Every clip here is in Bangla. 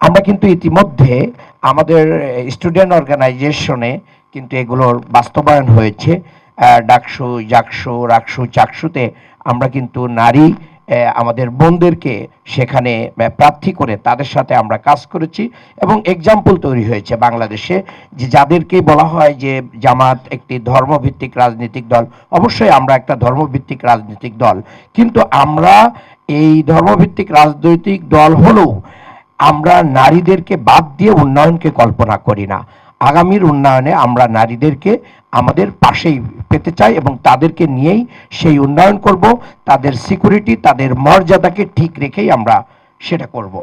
আমরা কিন্তু ইতিমধ্যে আমাদের স্টুডেন্ট অর্গানাইজেশনে কিন্তু এগুলোর বাস্তবায়ন হয়েছে। ডাকসু, জাকসু, রাকসু, চাকসুতে আমরা কিন্তু নারী আমাদের বোনদেরকে সেখানে প্রার্থী করে তাদের সাথে আমরা কাজ করেছি এবং এক্সাম্পল তৈরি হয়েছে বাংলাদেশে যে যাদেরকে বলা হয় যে জামাত একটি ধর্মভিত্তিক রাজনৈতিক দল, অবশ্যই আমরা একটা ধর্মভিত্তিক রাজনৈতিক দল। কিন্তু আমরা এই ধর্মভিত্তিক রাজনৈতিক দল হলেও আমরা নারীদেরকে বাদ দিয়ে উন্নয়নকে কল্পনা করি না। আগামীর উন্নয়নে আমরা নারীদেরকে আমাদের পাশেই পেতে চাই এবং তাদেরকে নিয়েই সেই উন্নয়ন করব। তাদের সিকিউরিটি, তাদের মর্যাদাকে ঠিক রেখেই আমরা সেটা করব।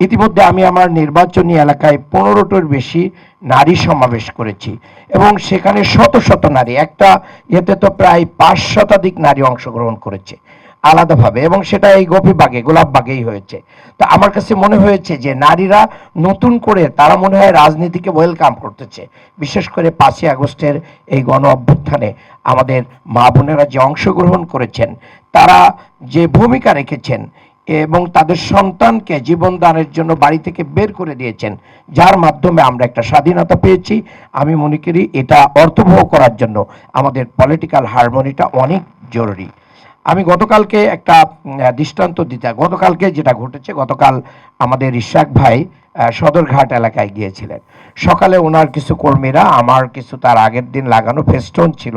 ইতিমধ্যে আমি আমার নির্বাচনী এলাকায় পনেরোটোর বেশি নারী সমাবেশ করেছি এবং সেখানে শত শত নারী, একটা এতে তো প্রায় পাঁচ শতাধিক নারী অংশগ্রহণ করেছে। আলাদাভাবে এবং সেটা এই গোপীবাগে গোলাপবাগেই হয়েছে। তো আমার কাছে মনে হয়েছে যে নারীরা নতুন করে তারা মনে হয় রাজনীতিকে ওয়েলকাম করতেছে। বিশেষ করে পাঁচই আগস্টের এই গণ অভ্যুত্থানে আমাদের মা বোনেরা যে অংশগ্রহণ করেছেন, তারা যে ভূমিকা রেখেছেন এবং তাদের সন্তানকে জীবন দানের জন্য বাড়ি থেকে বের করে দিয়েছেন, যার মাধ্যমে আমরা একটা স্বাধীনতা পেয়েছি। আমি মনে করি এটা অর্থবহ করার জন্য আমাদের পলিটিক্যাল হারমোনিটা অনেক জরুরি। আমি গতকালকে একটা দৃষ্টান্ত দিতে, গতকালকে যেটা ঘটেছে, গতকাল আমাদের ইশাক ভাই সদরঘাট এলাকায় গিয়েছিলেন। সকালে ওনার কিছু কর্মীরা, আমার কিছু তার আগের দিন লাগানো ফেস্টোন ছিল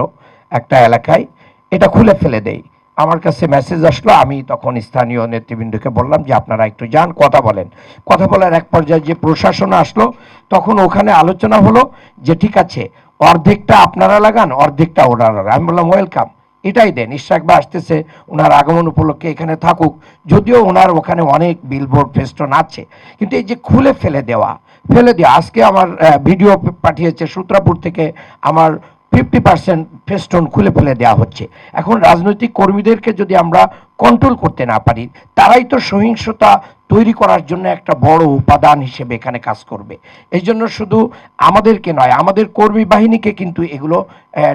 একটা এলাকায়, এটা খুলে ফেলে দেয় আমার কাছে মেসেজ আসলো, আমি তখন স্থানীয় নেতৃবৃন্দকে বললাম যে, আপনারা একটু যান, কথা বলেন। কথা বলার এক পর্যায়ে যে প্রশাসন আসলো, তখন ওখানে আলোচনা হলো যে, ঠিক আছে, অর্ধেকটা আপনারা লাগান, অর্ধেকটা ওনারা। আমি বললাম ওয়েলকাম এটাই দেন। ইশাক বা আসতেছে ওনার আগমন উপলক্ষে এখানে থাকুক। যদিও ওনার ওখানে অনেক বিলবোর্ড ফেস্টন আছে। কিন্তু এই যে খুলে ফেলে দেওয়া ফেলে দেওয়া, আজকে আমার ভিডিও পাঠিয়েছে সূত্রাপুর থেকে আমার ফিফটি পার্সেন্ট ফেস্টন খুলে ফেলে দেওয়া হচ্ছে। এখন রাজনৈতিক কর্মীদেরকে যদি আমরা কন্ট্রোল করতে না পারি, তারাই তো সহিংসতা তৈরি করার জন্য একটা বড় উপাদান হিসেবে এখানে কাজ করবে। এই জন্য শুধু আমাদেরকে নয়, আমাদের কর্মী বাহিনীকে কিন্তু এগুলো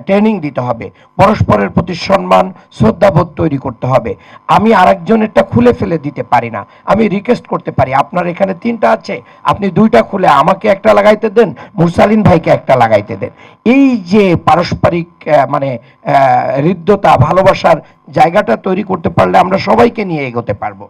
ট্রেনিং দিতে হবে। পরস্পরের প্রতি সম্মান, শ্রদ্ধাবোধ তৈরি করতে হবে। আমি আরেকজনেরটা খুলে ফেলে দিতে পারি না। আমি রিকোয়েস্ট করতে পারি, আপনার এখানে তিনটা আছে, আপনি দুইটা খুলে আমাকে একটা লাগাইতে দেন, মুরসালিন ভাইকে একটা লাগাইতে দেন। এই যে পারস্পরিক মানে হৃদ্যতা, ভালোবাসার জায়গাটা তৈরি করতে পারলে আমরা সবাইকে নিয়ে এগোতে পারব।